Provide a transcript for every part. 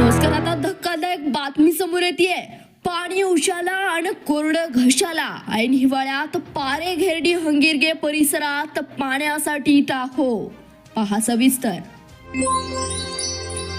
नमस्कार आता धक्कादायक बातमी समोर येते पाणी उशाला आणि कोरडं घशाला. ऐन हिवाळ्यात पारे घेरडी हंगिरगे परिसरात पाण्यासाठी टाको पहा सविस्तर.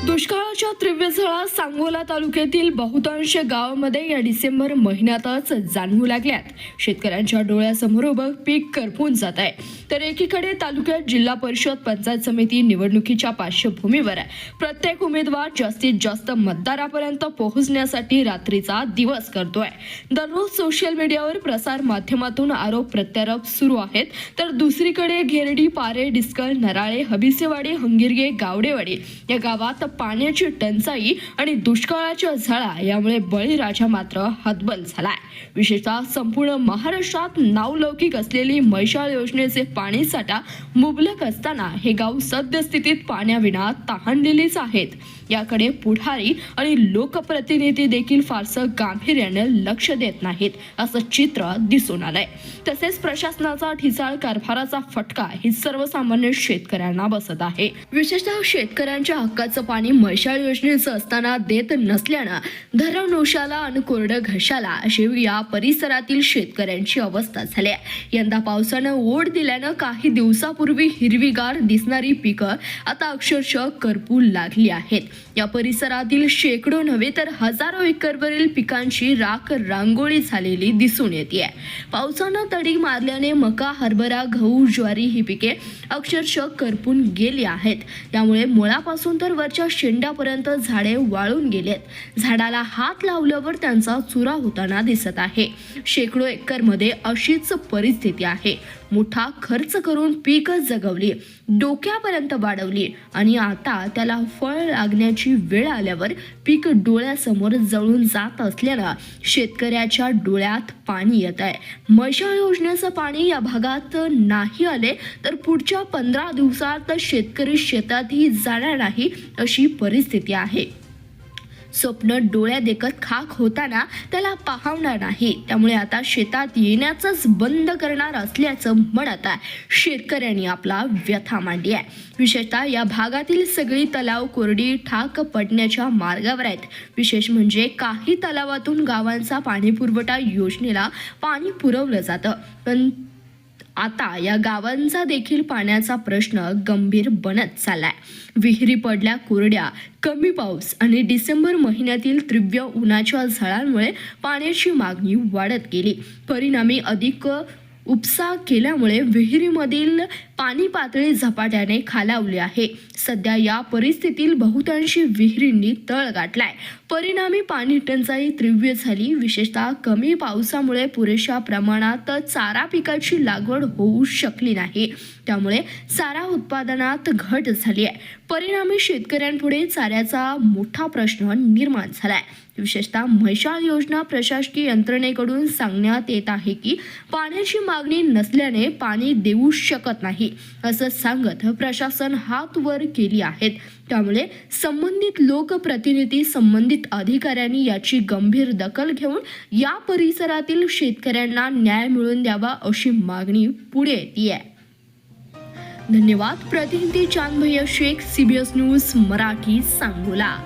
दुष्काळाच्या तीव्र झळा सांगोला तालुक्यातील बहुतांश गावामध्ये या डिसेंबर महिन्यातच जाणवू लागल्यात. शेतकऱ्यांच्या डोळ्यासमोर उभं पीक करपून जात आहे. तर एकीकडे तालुक्यात जिल्हा परिषद पंचायत समिती निवडणुकीच्या पार्श्वभूमीवर प्रत्येक उमेदवार जास्तीत जास्त मतदारापर्यंत पोहोचण्यासाठी रात्रीचा दिवस करतोय. दररोज सोशल मीडियावर प्रसार माध्यमातून आरोप प्रत्यारोप सुरू आहेत. तर दुसरीकडे घेरडी पारे डिस्कल नराळे हबिसेवाडी हंगिरगे गावडेवाडी या गावात पाण्याची टंचाई आणि दुष्काळाच्या झळा यामुळे बळीराजा मात्र हतबल झालाय. विशेषतः संपूर्ण महाराष्ट्रात नावलौकिक असलेली मैशाळ योजनेचे पाणी साठा मुबलक असताना हे गाव सद्यस्थितीत पाण्याविना तहानलेलीच आहेत. याकडे पुढारी आणि लोकप्रतिनिधी देखील फारसं गांभीर्याने लक्ष देत नाहीत असं चित्र दिसून आलंय. तसेच प्रशासनाचा ठिसाळ कारभाराचा फटका ही सर्वसामान्य शेतकऱ्यांना बसत आहे. विशेषतः शेतकऱ्यांच्या हक्काचं पाणी मशाळ योजनेचं असताना देत नसल्यानं धरण उशाला आणि कोरडं घशाला अशी या परिसरातील शेतकऱ्यांची अवस्था झाली आहे. यंदा पावसानं ओढ दिल्यानं काही दिवसापूर्वी हिरवीगार दिसणारी पिकं आता अक्षरशः करपू लागली आहेत. या परिसरातील शेकडो नव्हे तर हजारो एकरवरील पिकांची राख रांगोळी झालेली दिसून येते पावसानं तडी मारल्याने मका हरभरा गहू ज्वारी ही पिके अक्षरशः करपून गेली आहेत. त्यामुळे मुळापासून तर वरच्या शेंड्यापर्यंत झाडे वाळून गेलेत. झाडाला हात लावल्यावर त्यांचा चुरा होताना दिसत आहे. शेकडो एकरमध्ये अशीच परिस्थिती आहे. मोठा खर्च करून पीक जगवली डोक्यापर्यंत वाढवली आणि आता त्याला फळ लागण्याची वेळ आल्यावर पीक डोळ्यासमोर जळून जात असल्यानं शेतकऱ्याच्या डोळ्यात पाणी येत आहे मशाळ योजनेचं पाणी या भागात नाही आले तर पुढच्या पंधरा दिवसात शेतकरी शेतातही जाणार नाही अशी परिस्थिती आहे. स्वप्न डोळ्या देखत खाक होताना त्याला पाहवणार नाही. त्यामुळे आता शेतात येण्याचंच बंद करणार असल्याचं म्हणत आहे. शेतकऱ्यांनी आपला व्यथा मांडली आहे. विशेषतः या भागातील सगळी तलाव कोरडी ठाक पडण्याच्या मार्गावर आहेत. विशेष म्हणजे काही तलावातून गावांचा पाणीपुरवठा योजनेला पाणी पुरवलं जातं. पण आता या गावांचा देखील पाण्याचा प्रश्न गंभीर बनत चाललाय. विहिरी पडल्या कोरड्या कमी पाऊस आणि डिसेंबर महिन्यातील तीव्र उन्हाच्या झळांमुळे पाण्याची मागणी वाढत गेली. परिणामी अधिक उपसा केल्यामुळे विहिरीमधील पाणी पातळी झपाट्याने खालावली आहे. सध्या या परिस्थितीत बहुतांशी विहिरींनी तळ गाठलाय. परिणामी पाणी टंचाई तीव्र झाली. विशेषतः कमी पावसामुळे पुरेशा प्रमाणात चारा पिकाची लागवड होऊ शकली नाही. त्यामुळे चारा उत्पादनात घट झाली आहे. परिणामी शेतकऱ्यांपुढे चाऱ्याचा मोठा प्रश्न निर्माण झालाय. विशेषतः म्हैशाळ योजना प्रशासकीय यंत्रणेकडून सांगण्यात येत आहे की पाण्याची मागणी नसल्याने पाणी देऊ शकत नाही असं सांगत प्रशासन हात वर केली आहेत. त्यामुळे संबंधित लोकप्रतिनिधी संबंधित अधिकाऱ्यांनी याची गंभीर दखल घेऊन या परिसरातील शेतकऱ्यांना न्याय मिळवून द्यावा अशी मागणी पुढे येते धन्यवाद. प्रतिनिधी चांदभय शेख सीबीएस न्यूज मराठी सांगोला.